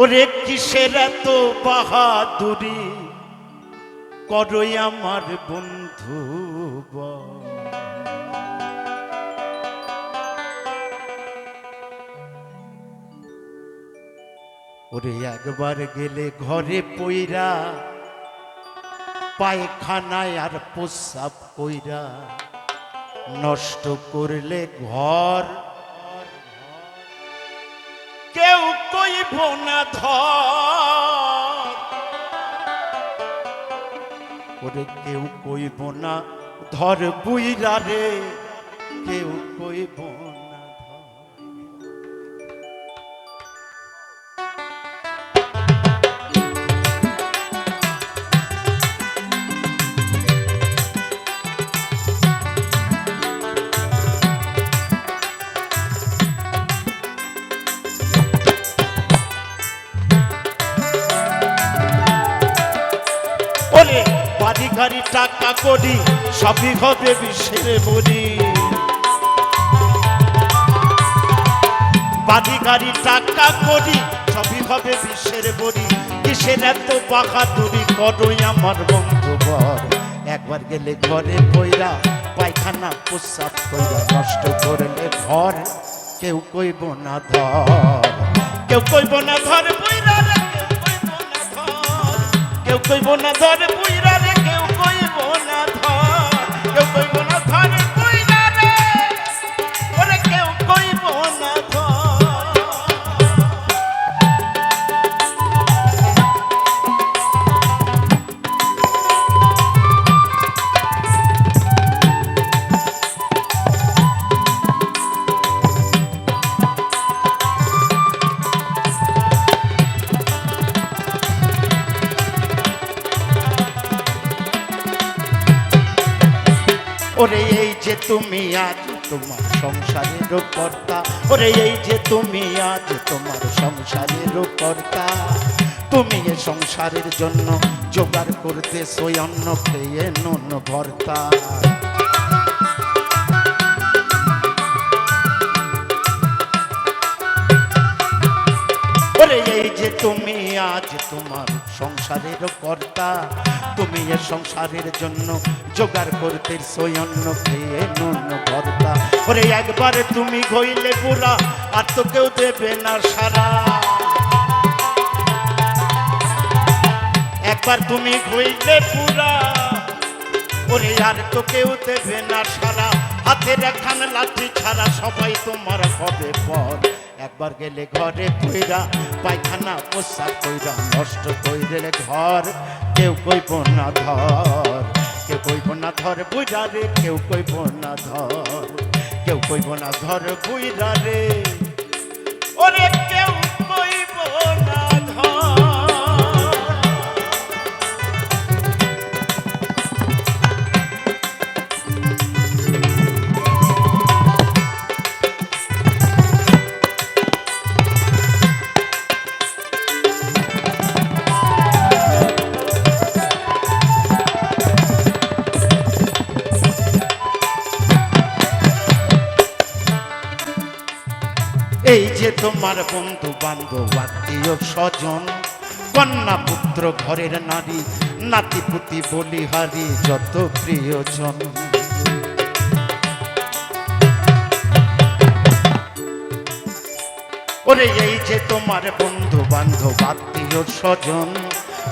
ওরে কিসের এত বাহাদুরি করই আমার বন্ধু। ওরে একবার গেলে ঘরে পইরা, পায়খানায় আর প্রস্রাব কইরা, নষ্ট করলে ঘর কইব না ধর। ওরে কেউ কইব না ধর বুইরা রে কেউ কই না। গাড়ি টাকা করি, সবই হবে বিশ্বের বলি বাড়ি টাকা করি, সবই হবে বিশ্বের কিসের এত আমার বন্ধু বর একবার গেলে ঘরে পায়খানা, প্রস্রাব কইরা নষ্ট করলে ঘর কেউ কইব না ধর। কেউ কইব না ধর কেউ কইব না ধর কইব না ধর কেউ কইব না ধর। ওরে এই যে তুমি আজ তোমার সংসারের কর্তা, ওরে এই যে তুমি আজ তোমার সংসারের কর্তা। তুমি এ সংসারের জন্য জোগাড় করতে অন্ন খেয়ে নুন ভর্তা। ওরে এই যে তুমি আজ তোমার সংসারের কর্তা। তুমি এ সংসারের জন্য জোগাড় করতে সৈন্য খেয়ে নুন ভর্তা। ওরে একবারে তুমি ঘইলে পুরা আর তো কেউ দেবে না সারা। একবার তুমি ঘইলে পুরা ওরে আর তো কেউ দেবে না সারা। হাতের একখান লাঠি ছাড়া সবাই তোমার হবে পর। একবার গেলে ঘরে কইরা, পায়খানা, পোশাক কইরা নষ্ট কইরে ঘর। কেউ কইব না ধর, কেউ কইব না ধর বুইরা রে, কেউ কইব না ধর। কেউ কইব না ধর বুইরা রে। এই যে তোমার বন্ধু বান্ধব, আত্মীয় স্বজন, কন্যা পুত্র, ঘরের নারী নাতিপুতি বলিহারি যত প্রিয়জন। ওরে এই যে তোমার বন্ধু বান্ধব, আত্মীয় স্বজন,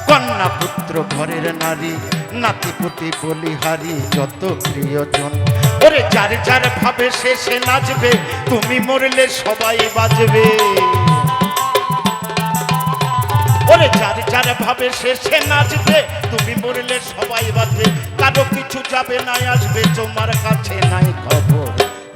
কন্যা পুত্র, ঘরের নারী নাতিপুতি বলিহারি যত প্রিয়জন। ওরে যার যার ভাবে শেষে নাচবে, তুমি মরলে সবাই বাজবে ওরে যার যার ভাবে শেষে নাচবে, তুমি মরলে সবাই বাজবে কারও কিছু যাবে না, আসবে, তোমার কাছে নাই খবর।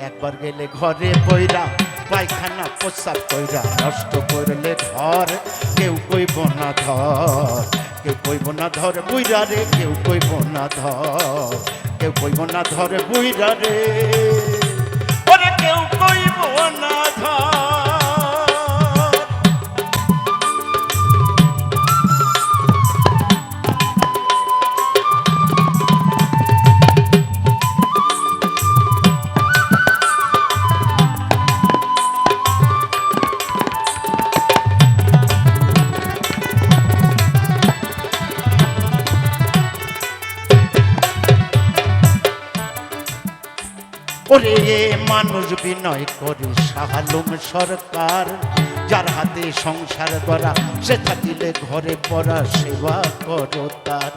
একবার গেলে ঘরে বইরা পায়খানা প্রস্রাব কইরা নষ্ট করলে ঘর কেউ কইব না ধর, কেউ কইব না ধর বুইরা রে, কেউ কইব না ধর। কেউ কইব না ধরে বুইরা রে। ওরে কেউ কইব না ওরে মানুষ বিনয় করে শাহালুম সরকার। যার হাতে সংসার করা, সে থাকিলে ঘরে পড়া সেবা করো তার।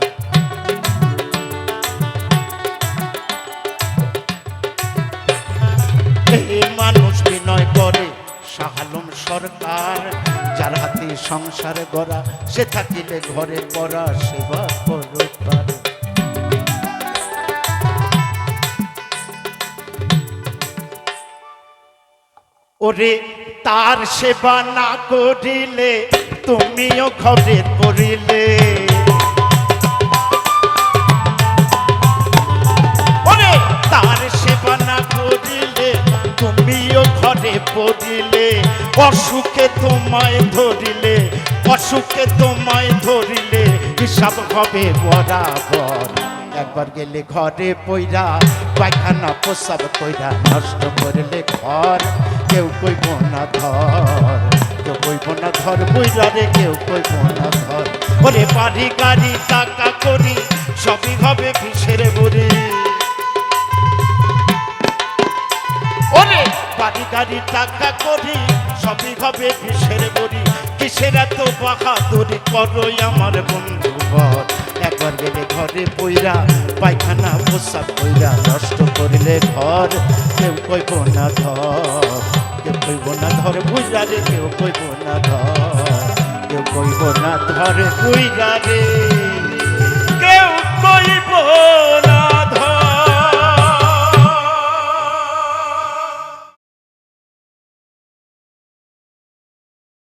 মানুষ বিনয় করে শাহালুম সরকার। যার হাতে সংসার গড়া সে থাকিলে ঘরে পড়া সেবা করো তার। ওরে তার সেবা না করিলে তুমিও ঘরে পড়িলে। করিলে পড়িলে। অসুখে তোমায় ধরিলে, অসুখে তোমায় ধরিলে, হিসাব হবে বরাবর। একবার গেলে ঘরে পইরা, পায়খানা, প্রসাব কইরা নষ্ট করলে ঘর। কেউ কইব না ধর, কেউ কইব না ধর বইরা রে কেউ কইব না ধর। ওরে বাড়ি গাড়ি, টাকা করি, সবই হবে বিষের বুড়ি ওরে বাড়ি গাড়ি, টাকা করি, সবই হবে বিষের বড়ি কিসের এত বাহাদুরি করো আমার বন্ধু ঘর একবার গেলে ঘরে পইরা, পায়খানা পোশাক পইরা নষ্ট করিলে ঘর। কেউ কইব না ধর। কেউ কইব না ধর বুঝা রে, কেউ কইব না ধর। কেউ কইব না ধর বুঝা রে। কেউ কইব